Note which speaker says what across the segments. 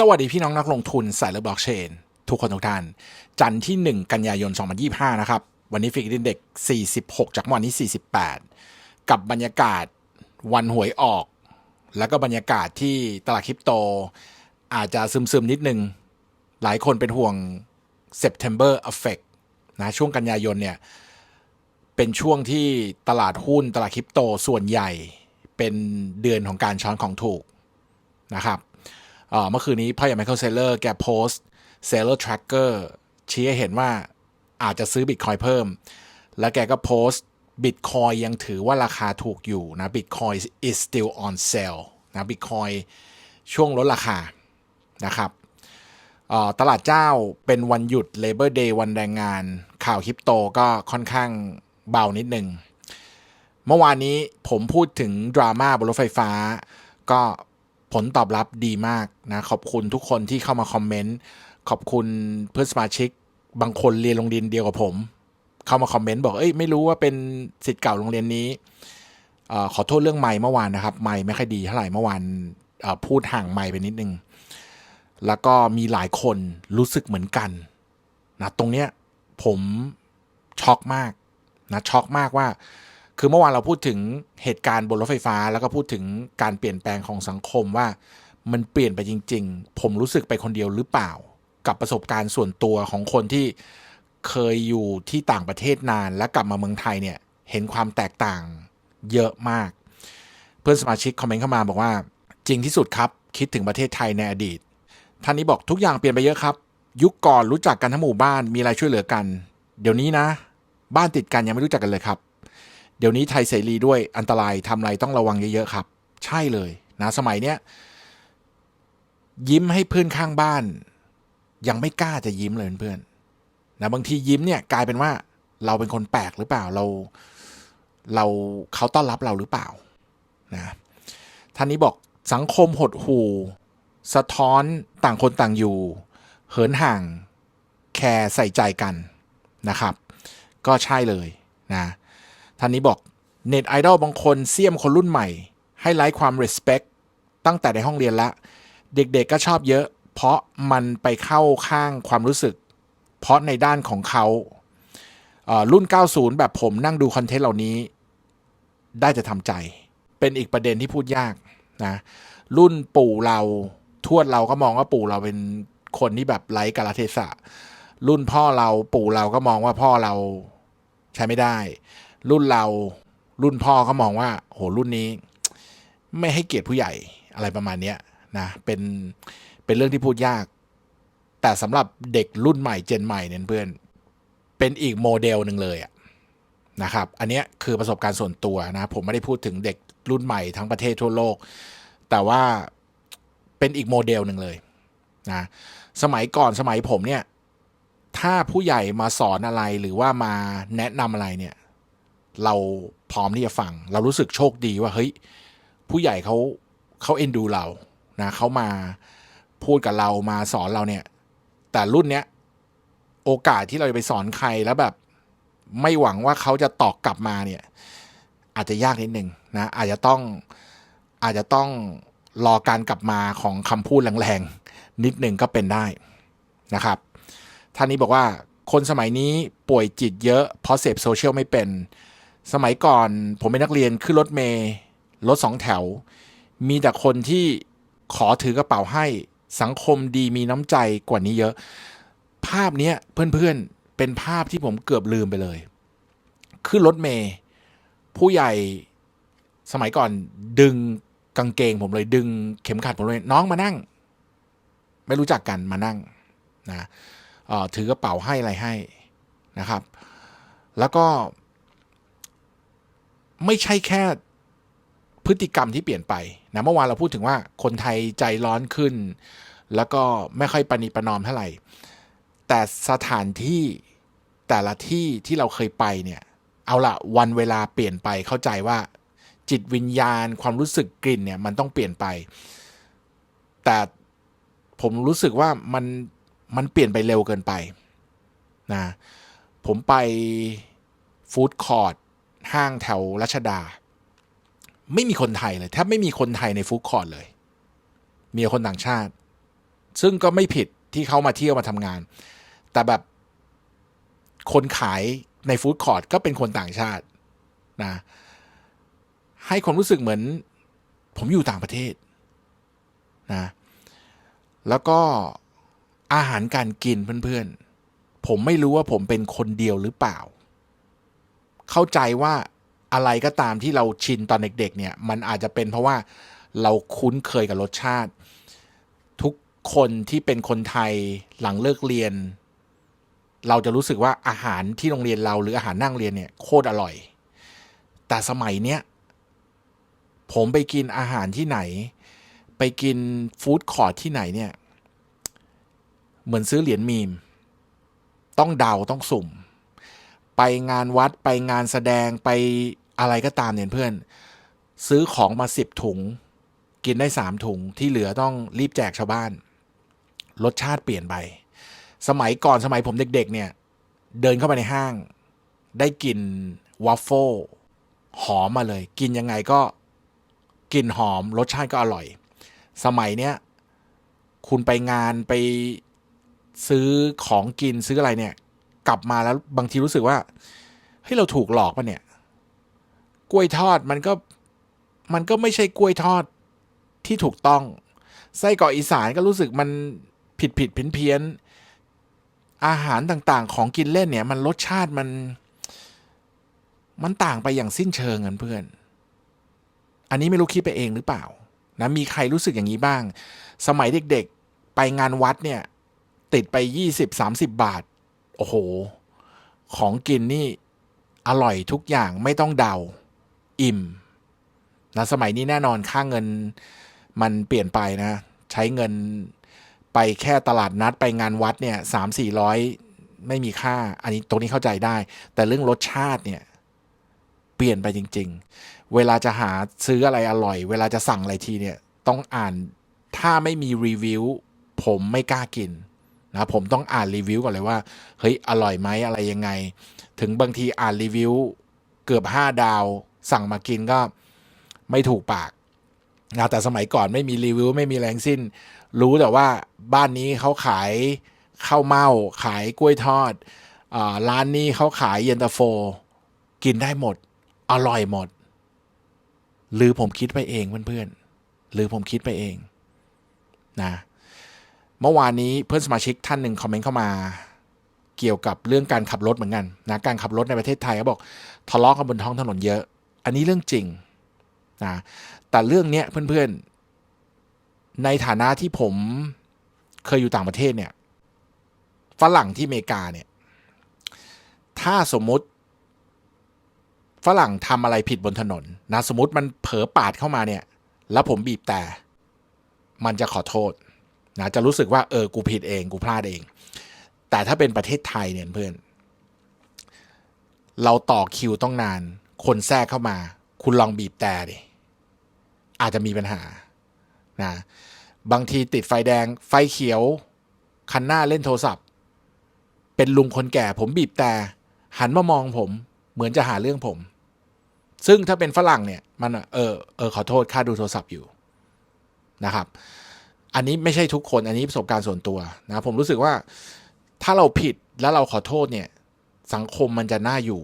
Speaker 1: สวัสดีพี่น้องนักลงทุนสายเลือบล็อกเชน ทุกคนทุกท่าน จันทร์ที่ 1 กันยายน 2025 นะครับ วันนี้ฟิกอินเด็ก 46 จากวันนี้48 กับบรรยากาศวันหวยออก แล้วก็บรรยากาศที่ตลาดคริปโต อาจจะซึมๆ นิดนึง หลายคนเป็นห่วง September Effect นะช่วงกันยายนเนี่ย เป็นช่วงที่ตลาดหุ้นตลาดคริปโตส่วนใหญ่เป็นเดือนของการช้อนของถูกนะครับ เมื่อคืนนี้พ่อใหญ่ไมเคิลเซเลอร์แกโพสต์เซเลอร์ทรัคเกอร์ชี้ให้เห็นว่าอาจจะซื้อบิตคอยเพิ่ม แล้วแกก็โพสต์บิตคอยยังถือว่าราคาถูกอยู่นะบิตคอย is still on sale นะบิตคอยช่วงลดราคานะครับตลาดเจ้าเป็นวันหยุด Labor Day วันแรงงาน ข่าวคริปโตก็ค่อนข้างเบานิดนึง เมื่อวานนี้ผมพูดถึงดราม่าบนรถไฟฟ้า ก็ ผลตอบรับดีมากนะขอบคุณทุกคนที่เข้ามาคอมเมนต์ขอบคุณเพื่อนสมาชิก บางคนเรียนโรงเรียนเดียวกับผม เข้ามาคอมเมนต์บอกเอ้ยไม่รู้ว่าเป็นสิทธิ์เก่าโรงเรียนนี้อขอโทษเรื่องไม้เมื่อวานนะครับ ไม้ไม่ค่อยดีเท่าไหร่เมื่อวานพูดห่างไม้ไปนิดนึง แล้วก็มีหลายคนรู้สึกเหมือนกันนะตรงเนี้ยผมช็อกมากนะช็อกมากว่า คือเมื่อวานเราพูดถึงเหตุการณ์บนรถไฟฟ้า แล้วก็พูดถึงการเปลี่ยนแปลงของสังคมว่า มันเปลี่ยนไปจริง ๆ ผมรู้สึกไปคนเดียวหรือเปล่า กับประสบการณ์ส่วนตัวของคนที่เคยอยู่ที่ต่างประเทศนานและกลับมาเมืองไทยเนี่ยเห็นความแตกต่างเยอะมาก เพื่อนสมาชิกคอมเมนต์เข้ามาบอกว่า จริงที่สุดครับ คิดถึงประเทศไทยในอดีตท่านนี้บอกทุกอย่างเปลี่ยนไปเยอะครับ ยุคก่อนรู้จักกันทั้งหมู่บ้านมีอะไรช่วยเหลือกัน เดี๋ยวนี้นะ บ้านติดกันยังไม่รู้จักกันเลยครับ เดี๋ยวนี้ไทยเสรีด้วยอันตรายทำอะไรต้องระวังเยอะๆครับ ใช่เลยนะสมัยเนี้ยยิ้มให้เพื่อนข้างบ้าน ยังไม่กล้าจะยิ้มเลยเพื่อนๆนะบางทียิ้มเนี่ยกลายเป็นว่าเราเป็นคนแปลกหรือเปล่าเรา เราเขาต้อนรับเราหรือเปล่านะท่านนี้บอกสังคมหดหู่สะท้อนต่างคนต่างอยู่ เหินห่าง แคร์ใส่ใจกันนะครับ ก็ใช่เลยนะ ท่านนี้บอกเน็ตไอดอลบางคนเสี่ยมคนรุ่นใหม่ ให้ไร้ความ respect ตั้งแต่ในห้องเรียนละ เด็กๆก็ชอบเยอะ เพราะมันไปเข้าข้างความรู้สึก เพราะในด้านของเขาเอ่อรุ่น 90 แบบผมนั่งดูคอนเทนต์เหล่านี้ ได้จะทำใจ เป็นอีกประเด็นที่พูดยากนะรุ่นปู่เราทวดเราก็มองว่าปู่เราเป็นคนที่แบบไร้กาลเทศะ รุ่นพ่อเราปู่เราก็มองว่าพ่อเราใช้ไม่ได้ รุ่นเรารุ่นพ่อก็มองว่าโหรุ่นนี้ ไม่ให้เกียรติผู้ใหญ่อะไรประมาณเนี้ยนะเป็นเป็นเรื่องที่พูดยาก แต่สำหรับเด็กรุ่นใหม่เจนใหม่เนี่ยเพื่อนเป็นอีกโมเดลหนึ่งเลยอะนะครับ อันนี้คือประสบการณ์ส่วนตัวนะ ผมไม่ได้พูดถึงเด็กรุ่นใหม่ทั้งประเทศทั่วโลก แต่ว่าเป็นอีกโมเดลหนึ่งเลยนะสมัยก่อนสมัยผมเนี่ย ถ้าผู้ใหญ่มาสอนอะไรหรือว่ามาแนะนำอะไรเนี่ย เราพร้อมที่จะฟัง เรารู้สึกโชคดีว่าเฮ้ยผู้ใหญ่เขาเขาเอ็นดูเรานะเขามาพูดกับเรามาสอนเราเนี่ย แต่รุ่นเนี้ยโอกาสที่เราจะไปสอนใครแล้วแบบ ไม่หวังว่าเขาจะตอบกลับมาเนี่ย อาจจะยากนิดนึงนะอาจจะต้องอาจจะต้องรอการกลับมาของคำพูดแรงๆ นิดหนึ่งก็เป็นได้นะครับ ท่านนี้บอกว่าคนสมัยนี้ป่วยจิตเยอะ เพราะเสพโซเชียลไม่เป็น สมัยก่อนผมเป็นนักเรียนขึ้นรถเมย์รถสองแถว มีแต่คนที่ขอถือกระเป๋าให้สังคมดีมีน้ำใจกว่านี้เยอะ ภาพนี้เพื่อนๆเป็นภาพที่ผมเกือบลืมไปเลยขึ้นรถเมย์ผู้ใหญ่สมัยก่อนดึงกางเกงผมเลยดึงเข็มขัดผมเลยน้องมานั่ง ไม่รู้จักกันมานั่งนะถือกระเป๋าให้อะไรให้นะครับ แล้วก็ ไม่ใช่แค่พฤติกรรมที่เปลี่ยนไปนะเมื่อวานเราพูดถึงว่าคนไทยใจร้อนขึ้น แล้วก็ไม่ค่อยประนีประนอมเท่าไหร่ แต่สถานที่แต่ละที่ที่เราเคยไปเนี่ยเอาละวันเวลาเปลี่ยนไปเข้าใจว่าจิตวิญญาณความรู้สึกกลิ่นเนี่ยมันต้องเปลี่ยนไป แต่ผมรู้สึกว่ามันมันเปลี่ยนไปเร็วเกินไปนะผมไปฟู้ดคอร์ท ห้างแถวรัชดา ไม่มีคนไทยเลยแทบไม่มีคนไทยในฟู้ดคอร์ทเลย มีคนต่างชาติ ซึ่งก็ไม่ผิดที่เขามาเที่ยวมาทำงาน แต่แบบคนขายในฟู้ดคอร์ทก็เป็นคนต่างชาตินะให้ความรู้สึกเหมือน ผมอยู่ต่างประเทศนะแล้วก็อาหารการกินเพื่อนๆ ผมไม่รู้ว่าผมเป็นคนเดียวหรือเปล่า เข้าใจว่าอะไรก็ตามที่เราชินตอนเด็กๆเนี่ย มันอาจจะเป็นเพราะว่าเราคุ้นเคยกับรสชาติ ทุกคนที่เป็นคนไทยหลังเลิกเรียน เราจะรู้สึกว่าอาหารที่โรงเรียนเราหรืออาหารนั่งเรียนเนี่ยโคตรอร่อย แต่สมัยเนี้ยผมไปกินอาหารที่ไหน ไปกินฟู้ดคอร์ทที่ไหนเนี่ย เหมือนซื้อเหรียญมีม ต้องเดาต้องสุ่ม ไปงานวัดไปงานแสดงไปอะไรก็ตามเนี่ยเพื่อน ซื้อของมาสิบถุง กินได้สามถุงที่เหลือต้องรีบแจกชาวบ้าน รสชาติเปลี่ยนไป สมัยก่อนสมัยผมเด็กๆ เนี่ย เดินเข้าไปในห้าง ได้กลิ่นวัฟเฟิลหอมมาเลย กินยังไงก็กลิ่นหอม รสชาติก็อร่อย สมัยเนี้ย คุณไปงานไปซื้อของกินซื้ออะไรเนี่ย กลับมาแล้วบางทีรู้สึกว่าเฮ้ยเราถูกหลอกปะเนี่ย กล้วยทอดมันก็มันก็ไม่ใช่กล้วยทอดที่ถูกต้อง ไส้กรอกอีสานก็รู้สึกมันผิดผิดเพี้ยนเพี้ยนอาหารต่างๆ ของกินเล่นเนี่ย มันรสชาติมัน มันต่างไปอย่างสิ้นเชิงกันเพื่อน อันนี้ไม่รู้คิดไปเองหรือเปล่านะมีใครรู้สึกอย่างนี้บ้าง สมัยเด็กๆ ไปงานวัดเนี่ย ติดไปยี่สิบสามสิบบาท โอ้โห ของกินนี่อร่อยทุกอย่างไม่ต้องเดา อิ่มนะสมัยนี้แน่นอนค่าเงินมันเปลี่ยนไปนะ ใช้เงินไปแค่ตลาดนัดไปงานวัดเนี่ยสามสี่ร้อยไม่มีค่า อันนี้ตรงนี้เข้าใจได้ แต่เรื่องรสชาติเนี่ย เปลี่ยนไปจริง ๆ เวลาจะหาซื้ออะไรอร่อย เวลาจะสั่งอะไรทีเนี่ย ต้องอ่านถ้าไม่มีรีวิวผมไม่กล้ากิน นะผมต้องอ่านรีวิวก่อนเลยว่าเฮ้ยอร่อยไหมอะไรยังไง ถึงบางทีอ่านรีวิวเกือบห้าดาว สั่งมากินก็ไม่ถูกปากนะแต่สมัยก่อนไม่มีรีวิวไม่มีแรงสิ้น รู้แต่ว่าบ้านนี้เขาขายข้าวเม่าขายกล้วยทอดอร้านนี้เขาขายเย็นตาโฟ กินได้หมด อร่อยหมด หรือผมคิดไปเองเพื่อนๆหรือผมคิดไปเองนะ เมื่อวานนี้เพื่อนสมาชิกท่านหนึ่งคอมเมนต์เข้ามาเกี่ยวกับเรื่องการขับรถเหมือนกันนะการขับรถในประเทศไทยเขาบอกทะเลาะกันบนท้องถนนเยอะ อันนี้เรื่องจริงนะแต่เรื่องเนี้ยเพื่อนๆ ในฐานะที่ผมเคยอยู่ต่างประเทศเนี่ยฝรั่งที่อเมริกาเนี่ย ถ้าสมมุติฝรั่งทำอะไรผิดบนถนนนะสมมติมันเผลอปาดเข้ามาเนี่ย แล้วผมบีบแต่ มันจะขอโทษ นะจะรู้สึกว่าเออกูผิดเองกูพลาดเอง แต่ถ้าเป็นประเทศไทยเนี่ยเพื่อน เราต่อคิวต้องนาน คนแทรกเข้ามา คุณลองบีบแต่ดิอาจจะมีปัญหานะบางทีติดไฟแดงไฟเขียว คันหน้าเล่นโทรศัพท์ เป็นลุงคนแก่ผมบีบแต่ หันมามองผม เหมือนจะหาเรื่องผม ซึ่งถ้าเป็นฝรั่งเนี่ย มันเออเออขอโทษค่าดูโทรศัพท์อยู่นะครับ อันนี้ไม่ใช่ทุกคนอันนี้ประสบการณ์ส่วนตัวนะผมรู้สึกว่าถ้าเราผิดแล้วเราขอโทษเนี่ย สังคมมันจะน่าอยู่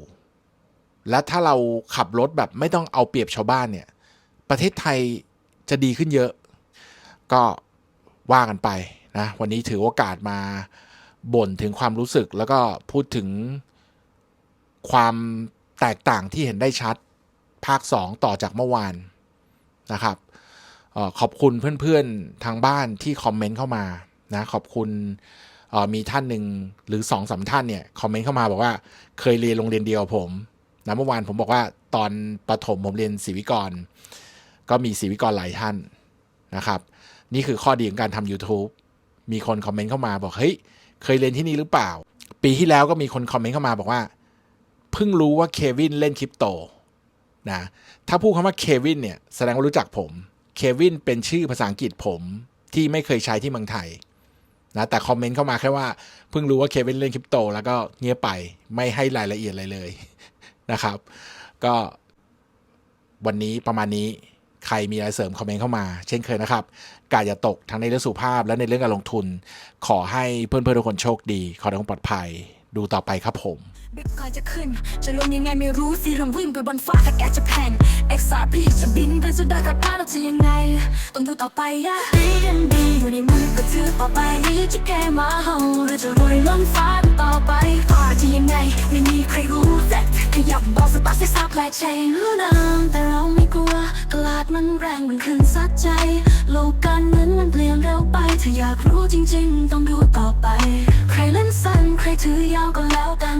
Speaker 1: และถ้าเราขับรถแบบไม่ต้องเอาเปรียบชาวบ้านเนี่ย ประเทศไทยจะดีขึ้นเยอะ ก็ว่ากันไปนะวันนี้ถือโอกาสมาบ่นถึงความรู้สึกแล้วก็พูดถึงความแตกต่างที่เห็นได้ชัดภาค 2 ต่อจากเมื่อวานนะครับ ขอบคุณเพื่อนๆทางบ้านที่คอมเมนต์เข้ามานะขอบคุณมีท่านหนึ่งหรือสองสาท่านเนี่ยคอมเมนต์เข้ามาบอกว่าเคยเรียนโรงเรียนเดียวผมนะเมื่อวานผมบอกว่าตอนประถมผมเรียนศิวิกร ก็มีศิวิกรหลายท่านนะครับ นี่คือข้อดีของการทำ YouTube มีคนคอมเมนต์เข้ามาบอกเฮ้ยเคยเรียนที่นี่หรือเปล่า ปีที่แล้วก็มีคนคอมเมนต์เข้ามาบอกว่าเพิ่งรู้ว่าเควินเล่นคริปโตนะถ้าพูดคำว่าเควินเนี่ยแสดงว่ารู้จักผม เควินเป็นชื่อภาษาอังกฤษผมที่ไม่เคยใช้ที่เมืองไทยนะแต่คอมเมนต์เข้ามาแค่ว่าเพิ่งรู้ว่าเควินเล่นคริปโต แล้วก็เงียบไปไม่ให้รายละเอียดอะไรเลยนะครับ ก็วันนี้ประมาณนี้ใครมีอะไรเสริมคอมเมนต์เข้ามา เช่นเคยนะครับกาอย่าตกทั้งในเรื่องสุขภาพและในเรื่องการลงทุน ขอให้เพื่อนๆทุกคนโชคดี ขอให้ทุกคนปลอดภัย ดูต่อไปครับผม
Speaker 2: บิตคอยจะขึ้น จะลงยังไงไม่รู้สิเริ่มวิ่งไปบนฟ้าถ้าแกจะแผ่น XRP จะบินไปสุดดอยกับพาเราจะยังไง ต้องดูต่อไปอะ BNB อยู่ในมือก็ถือต่อไปนี่จะแก้มาเฮาเราจะรวยล้นฟ้าต่อไปต่อจะยังไง ไม่มีใครรู้แต่ขยับบอกสตาร์ทให้ซับแลเชนรู้น้ำแต่เราไม่กลัวตลาดมันแรงมันขึ้นซัดใจ โลกการเงินมันเปลี่ยนเร็วไป ถ้าอยากรู้จริง ๆ ต้องดูต่อไป ใครเล่นสั้นใครถือยาวก็แล้วแต่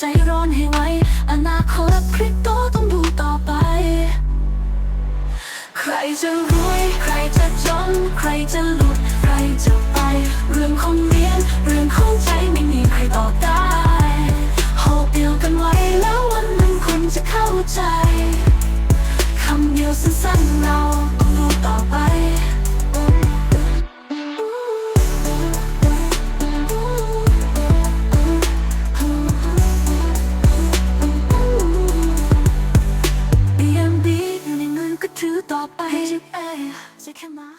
Speaker 2: ใจร้อนให้ไวอนาคตคริปโตต้องดูต่อไป ใครจะรวย ใครจะจน ใครจะหลุด ใครจะไป เรื่องของเรียน เรื่องของใจไม่มีใครต่อได้โฮปเดียวกันไว้แล้ววันหนึ่งคุณจะเข้าใจ คำเดียวสั้นๆเราต้องดูต่อไป BNB อยู่ในมือก็ถือต่อไปจะแค่มา